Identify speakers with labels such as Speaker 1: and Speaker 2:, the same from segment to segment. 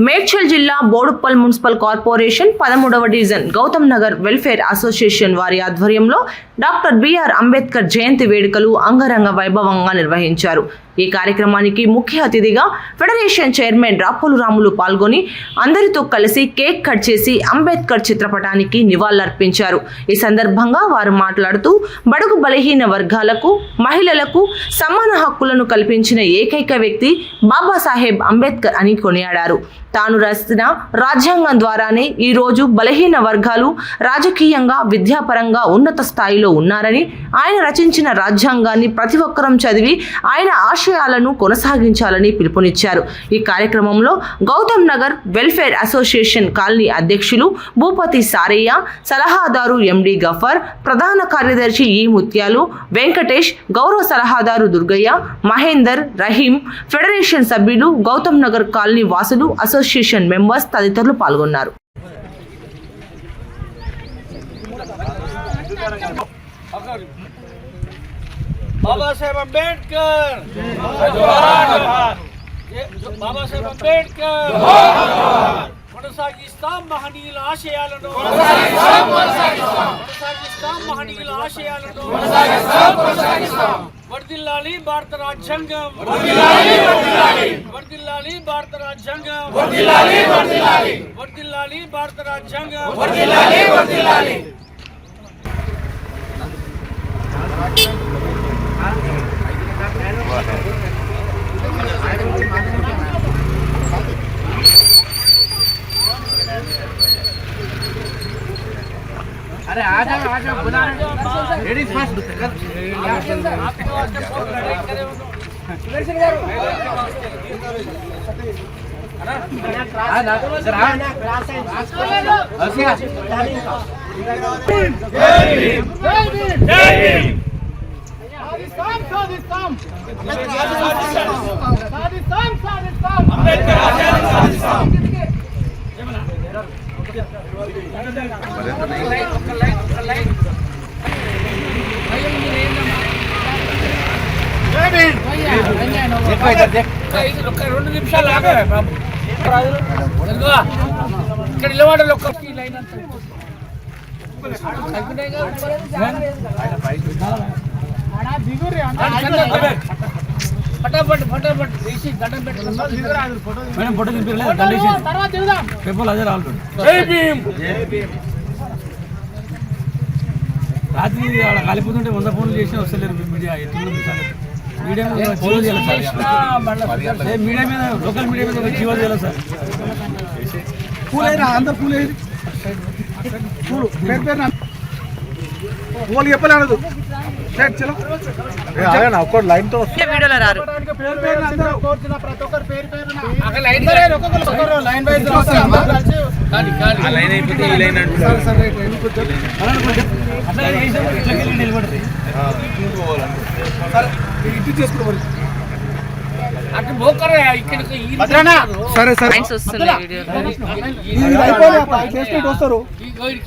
Speaker 1: మేడ్చల్ జిల్లా Boduppal municipal corporation పదమూడవ division Gautam Nagar welfare association వారి ఆధ్వర్యంలో డాక్టర్ బిఆర్ అంబేద్కర్ జయంతి వేడుకలు అంగరంగ వైభవంగా నిర్వహించారు. ఈ కార్యక్రమానికి ముఖ్య అతిథిగా ఫెడరేషన్ చైర్మన్ రాపోలు రాములు పాల్గొని అందరితో కలిసి కేక్ కట్ చేసి అంబేద్కర్ చిత్రపటానికి నివాళులర్పించారు. ఈ సందర్భంగా వారు మాట్లాడుతూ బడుగు బలహీన వర్గాలకు మహిళలకు సమాన హక్కులను కల్పించిన ఏకైక వ్యక్తి బాబాసాహెబ్ అంబేద్కర్ అని కొనియాడారు. తాను రాసిన రాజ్యాంగం ద్వారానే ఈ రోజు బలహీన వర్గాలు రాజకీయంగా విద్యాపరంగా ఉన్నత స్థాయిలో ఉన్నారని ఆయన రచించిన రాజ్యాంగాన్ని ప్రతి ఒక్కరం చదివి ఆయన ఆశయాలను కొనసాగించాలని పిలుపునిచ్చారు. ఈ కార్యక్రమంలో Gautam Nagar welfare association colony అధ్యక్షులు భూపతి సారయ్య సలహాదారు ఎండి గఫర్ ప్రధాన కార్యదర్శి ఈ ముత్యాలు వెంకటేష్ గౌరవ సలహాదారు దుర్గయ్య మహేందర్ రహీం ఫెడరేషన్ సభ్యులు గౌతమ్ నగర్ కాలనీ వాసులు అసోసియేషన్ మెంబర్స్ తదితరులు పాల్గొన్నారు.
Speaker 2: బాబాసాహెబ్ అంబేద్కర్ ఏ- బాబాసాహెబ్ అంబేద్కర్ కొనసాగిస్తాం మహనీయుల ఆశయాలను కొనసాగిస్తాం మహనీయుల ఆశయాలను వర్దిల్లాలి భారత రాజ్యాంగం వర్దిల్లాలి భారత రాజ్యాంగం వర్దిల్లాలి భారత రాజ్యాంగం
Speaker 3: अरे आ जाओ आ जाओ बुला रहे लेडीज़ फ़र्स्ट
Speaker 4: कर जय भीम। जय
Speaker 2: भीम। जय भीम। రెండు నిమిషాలు ఆగా ఇక్కడ నిలబడాలి ఒక్క లైన్ అంతా. ఫటాఫట్ ఫటాఫట్.
Speaker 3: మేడం ఫోటో తినిపించలేదు దండేసి
Speaker 4: తర్వాత దిగుదాం
Speaker 3: పేపర్లు అదే రావాలి
Speaker 2: జై భీమ్.
Speaker 3: రాత్రి ఆడ కాలిపోతుంటే వంద ఫోన్లు చేసినా వస్తలేరు మీడియా. మీడియా మీద ఒక జీవో చేయాలి సార్. ఏ మీడియా మీద లోకల్ మీడియా మీద జీవో చేయాలి సార్.
Speaker 5: పూలేరా? అందరు పూలేరు? పూలు. పేరు పేరు పూలు చెప్పలేదు సైడ్ చలో? ఒక్కడు లైన్తో పేరు పేరు అందరూ కోరుతున్న ప్రతి ఒక్కరు పేరు పేరు
Speaker 2: అక్కడ లైన్
Speaker 5: ఒక్కొక్కరు లైన్ వైజ్
Speaker 2: కానీ కానీ
Speaker 3: లైన్ అయిపోతే ఈ లైన్ అట్లా చేసినప్పుడు ఇట్లా వెళ్ళి నిలబడుతుంది
Speaker 5: ఇంటి చేసుకో మరి
Speaker 2: అటు పోకరే ఇక్కడికి ఈ
Speaker 5: సరే సరే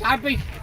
Speaker 5: అయిపోయి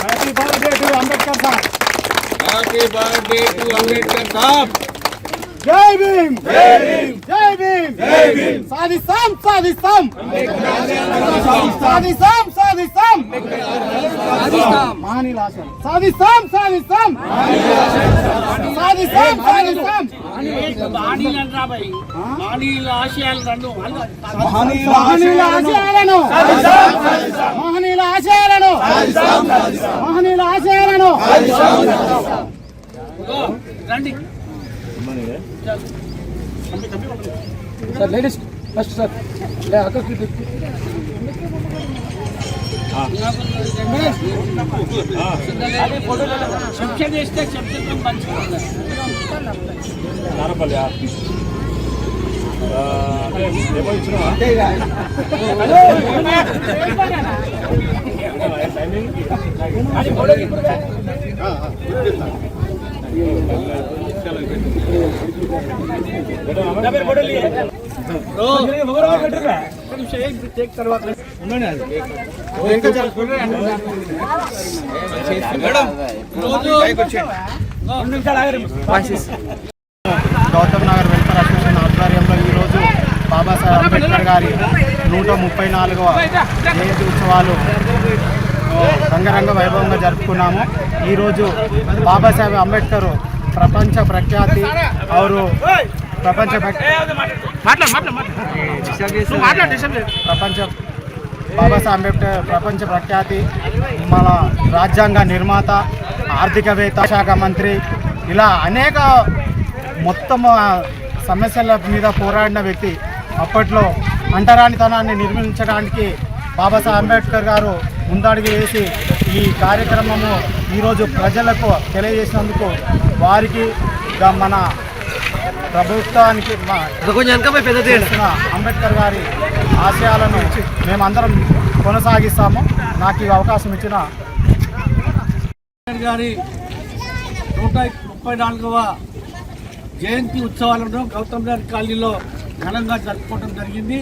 Speaker 5: happy birthday to Ambedkar sir
Speaker 2: happy birthday to Ambedkar సాబ్
Speaker 4: జై భీమ్ జై భీమ్ జై భీమ్ జై భీమ్ సాధిస్తాం సాధిస్తాం సాధిస్తాం సాధిస్తాం మహనీయుల ఆశయం సాధిస్తాం సాధిస్తాం సాధిస్తాం సాధిస్తాం
Speaker 2: బాణీలు అనరా భయ్ బాణీల ఆశయాలు రెండు
Speaker 4: మహనీయుల ఆశయాలను ఆశయాలను. మహనీయుల ఆశయాలను.
Speaker 5: Sir ladies first sir.
Speaker 2: చేస్తే మంచిగా ఉంటుంది.
Speaker 4: గౌతమ్ నగర్ వెల్ఫేర్ అసోసియేషన్ ఆధ్వర్యంలో ఈరోజు బాబాసాహెబ్ అంబేద్కర్ గారి నూట ముప్పై నాలుగవ జయంతి ఉత్సవాలు ఆ, రంగరంగ వైభవంగా జరుపుకున్నాము. ఈరోజు బాబాసాహెబ్ అంబేద్కర్ ప్రపంచ ప్రఖ్యాతి అవరు ప్రపంచ ప్రపంచ బాబాసాహెబ్ అంబేద్కర్ ప్రపంచ ప్రఖ్యాతి మన రాజ్యాంగ నిర్మాత ఆర్థికవేత్త శాఖ మంత్రి ఇలా అనేక మొత్తం సమస్యల మీద పోరాడిన వ్యక్తి. అప్పట్లో అంటరానితనాన్ని నిర్మించడానికి బాబాసాహెబ్ అంబేద్కర్ గారు ముందడుగు వేసి ఈ కార్యక్రమము ఈరోజు ప్రజలకు తెలియజేసినందుకు వారికి మన ప్రభుత్వానికి మా అంబేద్కర్ గారి ఆశయాలను మేమందరం కొనసాగిస్తాము. నాకు ఈ అవకాశం ఇచ్చిన
Speaker 2: గారి నూట ముప్పై నాలుగవ జయంతి ఉత్సవాలను గౌతమ్ గారి కాలనీలో ఘనంగా జరుపుకోవడం జరిగింది.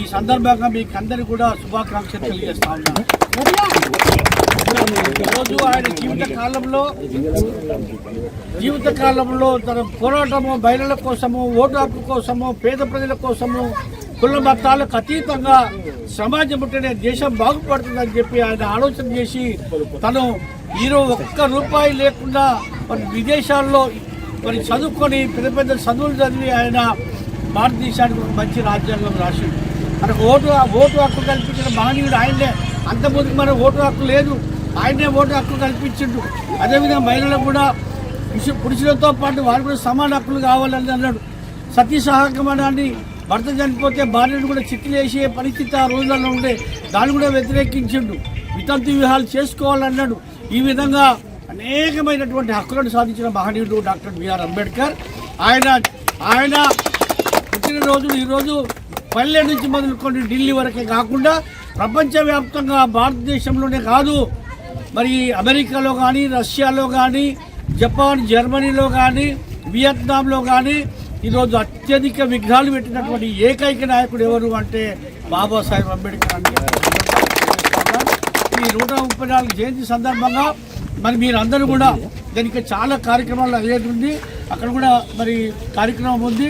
Speaker 2: ఈ సందర్భంగా మీకు అందరికీ కూడా శుభాకాంక్షలు తెలియజేస్తా ఉన్నాను. ఈరోజు ఆయన జీవిత కాలంలో జీవిత కాలంలో తన పోరాటము మహిళల కోసము ఓటు హక్కు కోసము పేద ప్రజల కోసము కుల మతాలకు అతీతంగా సమాజం ఉంటేనే దేశం బాగుపడుతుందని చెప్పి ఆయన ఆలోచన చేసి తను ఈరోజు ఒక్క రూపాయి లేకుండా మరి విదేశాల్లో మరి చదువుకొని పెద్ద పెద్ద చదువులు చదివి ఆయన భారతదేశానికి మంచి రాజ్యాంగం రాసి మనకు ఓటు ఓటు హక్కు కల్పించిన మహనీయుడు ఆయనే అంతకుముందు మన ఓటు హక్కు లేదు. ఆయనే ఓటు హక్కు కల్పించిండు. అదేవిధంగా మహిళలకు కూడా పురుషు- పురుషులతో పాటు వారు కూడా సమాన హక్కులు కావాలని అన్నాడు. సతీ సహగమనాన్ని భర్త చనిపోతే భార్యను కూడా చిక్కులేసే పరిస్థితి ఆ రోజులలో ఉండే. దాన్ని కూడా వ్యతిరేకించిండు. వితంతు వివాహాలు చేసుకోవాలన్నాడు. ఈ విధంగా అనేకమైనటువంటి హక్కులను సాధించిన మహనీయుడు డాక్టర్ బిఆర్ అంబేద్కర్. ఆయన ఆయన పుట్టినరోజు ఈరోజు పల్లె నుంచి మొదలుకొని ఢిల్లీ వరకే కాకుండా ప్రపంచవ్యాప్తంగా భారతదేశంలోనే కాదు మరి అమెరికాలో కానీ రష్యాలో కానీ జపాన్ జర్మనీలో కానీ వియత్నాంలో కానీ ఈరోజు అత్యధిక విగ్రహాలు పెట్టినటువంటి ఏకైక నాయకుడు ఎవరు అంటే బాబాసాహెబ్ అంబేద్కర్ అని ఈ నూట ముప్పై నాలుగు జయంతి సందర్భంగా మరి మీరందరూ కూడా దానికి చాలా కార్యక్రమాలు అయ్యేది ఉంది. అక్కడ కూడా మరి కార్యక్రమం ఉంది.